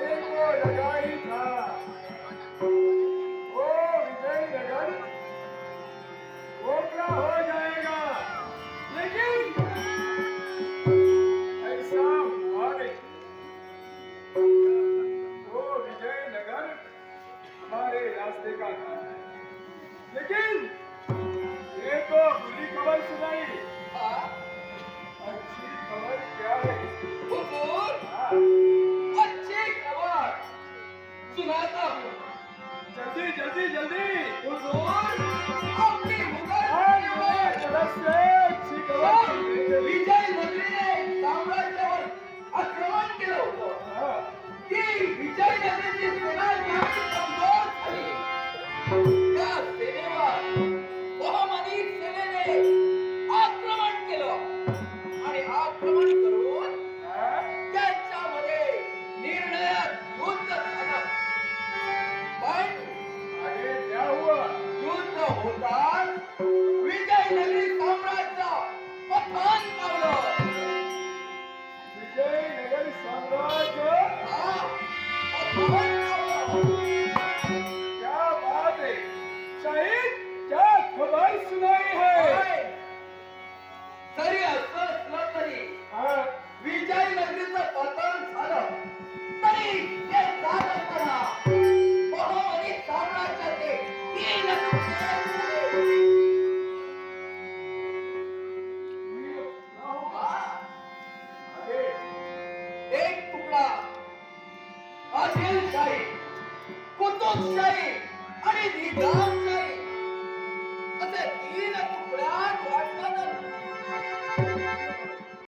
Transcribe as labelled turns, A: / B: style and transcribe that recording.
A: विजय को लगा ही था वो विजय नगर खोखला हो जाएगा लेकिन ऐसा हुआ नहीं वो हमारे रास्ते का था लेकिन ये तो बुरी खबर सुनाई अच्छी खबर क्या है।
B: आक्रमण केलं. आणि आक्रमण करून त्यांच्यामध्ये निर्णयात युद्ध झालं. पण युद्ध होता. પટેલશાહી કુતુબશાહી અને નિઝામશાહી